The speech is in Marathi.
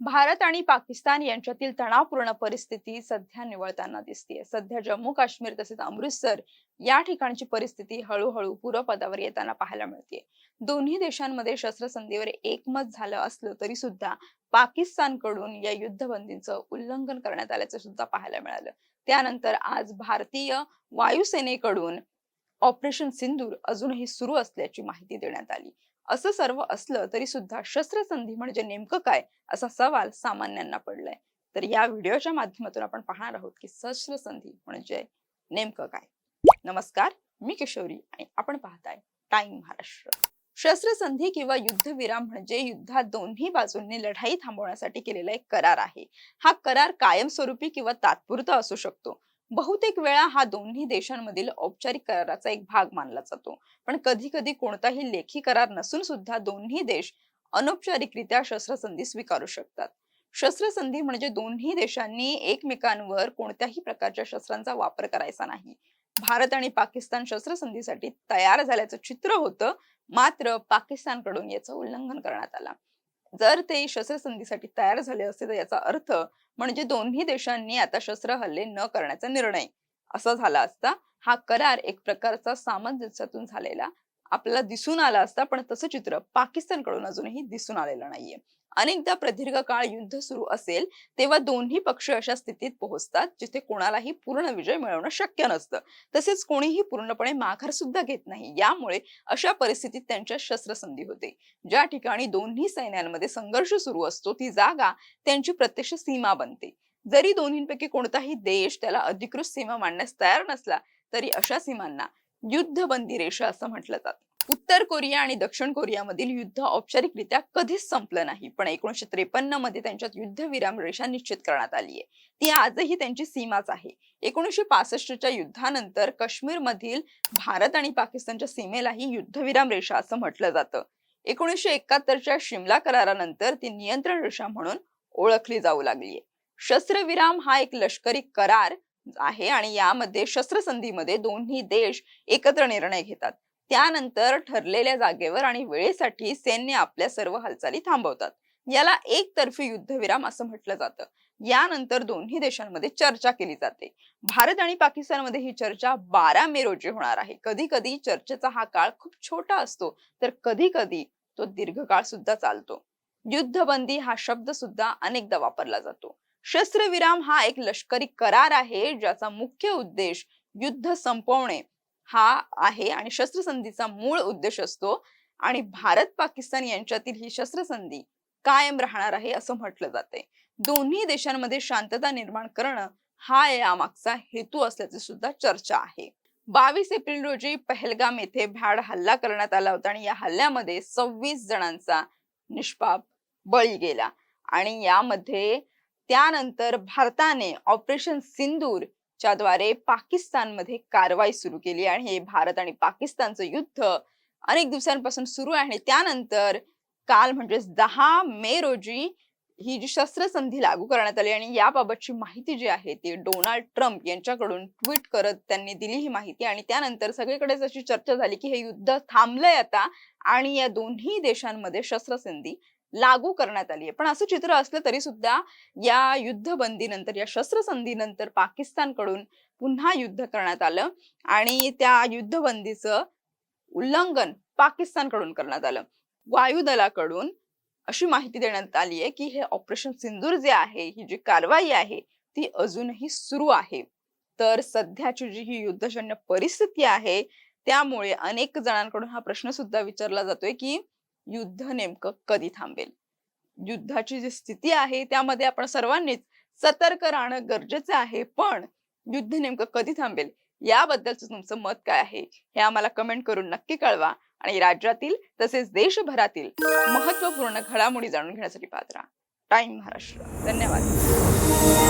भारत आणि पाकिस्तान यांच्यातील तणावपूर्ण परिस्थिती सध्या निवळताना दिसतीये. सध्या जम्मू काश्मीर तसेच अमृतसर या ठिकाणची परिस्थिती हळूहळू पूर्वपदावर येताना पाहायला मिळते दोन्ही देशांमध्ये शस्त्रसंधीवर एकमत झालं असलं तरी सुद्धा पाकिस्तानकडून या युद्धबंदीचं उल्लंघन करण्यात आल्याचं सुद्धा पाहायला मिळालं. त्यानंतर आज भारतीय वायुसेनेकडून ऑपरेशन सिंदूर अजूनही सुरू असल्याची माहिती देण्यात आली. असं सर्व असलं तरी सुद्धा शस्त्रसंधी म्हणजे नेमकं काय असा सवाल सामान्यांना पडलाय. तर या व्हिडिओच्या माध्यमातून आपण पाहणार आहोत की शस्त्रसंधी म्हणजे नेमकं काय. नमस्कार मी किशोरी आणि आपण पाहताय टाइम महाराष्ट्र. शस्त्रसंधी किंवा युद्धविराम म्हणजे युद्धात दोन्ही बाजूंनी लढाई थांबवण्यासाठी केलेला एक करार आहे. हा करार कायमस्वरूपी किंवा तात्पुरता असू शकतो. बहुतेक वेळा हा दोन्ही देशांमधील औपचारिक कराराचा एक भाग मानला जातो. पण कधी कधी कोणताही लेखी करार नसून सुद्धा दोन्ही देश अनौपचारिकरित्या शस्त्रसंधी स्वीकारू शकतात. शस्त्रसंधी म्हणजे दोन्ही देशांनी एकमेकांवर कोणत्याही प्रकारच्या शस्त्रांचा वापर करायचा नाही. भारत आणि पाकिस्तान शस्त्रसंधीसाठी तयार झाल्याचं चित्र होतं मात्र पाकिस्तानकडून याचं उल्लंघन करण्यात आला. जर ते शस्त्रसंधीसाठी तयार झाले असते तर याचा अर्थ म्हणजे दोन्ही देशांनी आता शस्त्र हल्ले न करण्याचा निर्णय असा झाला असता हा करार एक प्रकारचा सामंजस्यातून झालेला आपल्याला दिसून आला असता पण तसं चित्र पाकिस्तानकडून अजूनही दिसून आलेलं नाहीये. अनेकदा प्रदीर्घ काळ युद्ध सुरू असेल तेव्हा दोन्ही पक्ष अशा स्थितीत पोहोचतात जिथे कोणालाही पूर्ण विजय मिळवणं शक्य नसतं. तसेच कोणीही पूर्णपणे माघार सुद्धा घेत नाही. यामुळे अशा परिस्थितीत त्यांच्या शस्त्रसंधी होते. ज्या ठिकाणी दोन्ही सैन्यांमध्ये संघर्ष सुरू असतो ती जागा त्यांची प्रत्यक्ष सीमा बनते. जरी दोन्हींपैकी कोणताही देश त्याला अधिकृत सीमा मांडण्यास तयार नसला तरी अशा सीमांना युद्धबंदी रेषा असं म्हटलं जातं. उत्तर कोरिया आणि दक्षिण कोरियामधील युद्ध औपचारिकरित्या कधीच संपलं नाही. पण एकोणीशे त्रेपन्नमध्ये त्यांच्यात युद्धविराम रेषा निश्चित करण्यात आली आहे ती आजही त्यांची सीमाच आहे. एकोणीशे पासष्टच्या युद्धानंतर काश्मीर मधील भारत आणि पाकिस्तानच्या सीमेलाही युद्धविराम रेषा असं म्हटलं जातं. एकोणीसशे एकाहत्तरच्या शिमला करारानंतर ती नियंत्रण रेषा म्हणून ओळखली जाऊ लागली शस्त्रविराम हा एक लष्करी करार आहे आणि यामध्ये शस्त्रसंधीमध्ये दोन्ही देश एकत्र निर्णय घेतात. त्यानंतर ठरलेल्या जागेवर आणि वेळेसाठी सैन्य आपल्या सर्व हालचाली थांबवतात. याला एकतर्फी युद्धविराम असं म्हटलं जातं. यानंतर दोन्ही देशांमध्ये चर्चा केली जाते. भारत आणि पाकिस्तानमध्ये ही चर्चा बारा मे रोजी होणार आहे. कधी कधी चर्चेचा हा काळ खूप छोटा असतो तर कधी कधी तो दीर्घकाळ सुद्धा चालतो. युद्धबंदी हा शब्द सुद्धा अनेकदा वापरला जातो. शस्त्रविराम हा एक लष्करी करार आहे ज्याचा मुख्य उद्देश युद्ध संपवणे हा आहे आणि शस्त्रसंधीचा मूळ उद्देश असतो. आणि भारत पाकिस्तान यांच्यातील ही शस्त्रसंधी कायम राहणार आहे असं म्हटलं जाते. दोन्ही देशांमध्ये शांतता निर्माण करणं हा यामागचा हेतू असल्याची सुद्धा चर्चा आहे. बावीस एप्रिल रोजी पहलगाम येथे भ्याड हल्ला करण्यात आला होता आणि या हल्ल्यामध्ये सव्वीस जणांचा निष्पाप बळी गेला. आणि यामध्ये त्यानंतर भारताने ऑपरेशन सिंदूर च्याद्वारे पाकिस्तानमध्ये कारवाई सुरू केली आणि हे भारत आणि पाकिस्तानचं युद्ध अनेक दिवसांपासून सुरू आहे आणि त्यानंतर काल म्हणजेच दहा मे रोजी ही जी शस्त्रसंधी लागू करण्यात आली आणि याबाबतची माहिती जी आहे ती डोनाल्ड ट्रम्प यांच्याकडून ट्विट करत त्यांनी दिली ही माहिती आणि त्यानंतर सगळीकडेच अशी चर्चा झाली की हे युद्ध थांबलंय आता आणि या दोन्ही देशांमध्ये शस्त्रसंधी लागू करण्यात आली आहे पण असं चित्र असलं तरी सुद्धा या युद्धबंदीनंतर या शस्त्रसंधीनंतर पाकिस्तानकडून पुन्हा युद्ध करण्यात आलं आणि त्या युद्धबंदीचं उल्लंघन पाकिस्तानकडून करण्यात आलं. वायुदलाकडून अशी माहिती देण्यात आली आहे की हे ऑपरेशन सिंदूर जे आहे ही जी कारवाई आहे ती अजूनही सुरू आहे. तर सध्याची जी ही युद्धजन्य परिस्थिती आहे त्यामुळे अनेक जणांकडून हा प्रश्न सुद्धा विचारला जातोय की युद्ध नेमकं कधी थांबेल? युद्धाची जी स्थिती आहे त्यामध्ये आपण सर्वांनीच सतर्क राहणं गरजेचं आहे पण युद्ध नेमकं कधी थांबेल? याबद्दलचं तुमचं मत काय आहे? हे आम्हाला कमेंट करून नक्की कळवा आणि राज्यातील तसेच देशभरातील महत्त्वपूर्ण घडामोडी जाणून घेण्यासाठी पात्र टाइम महाराष्ट्र. धन्यवाद.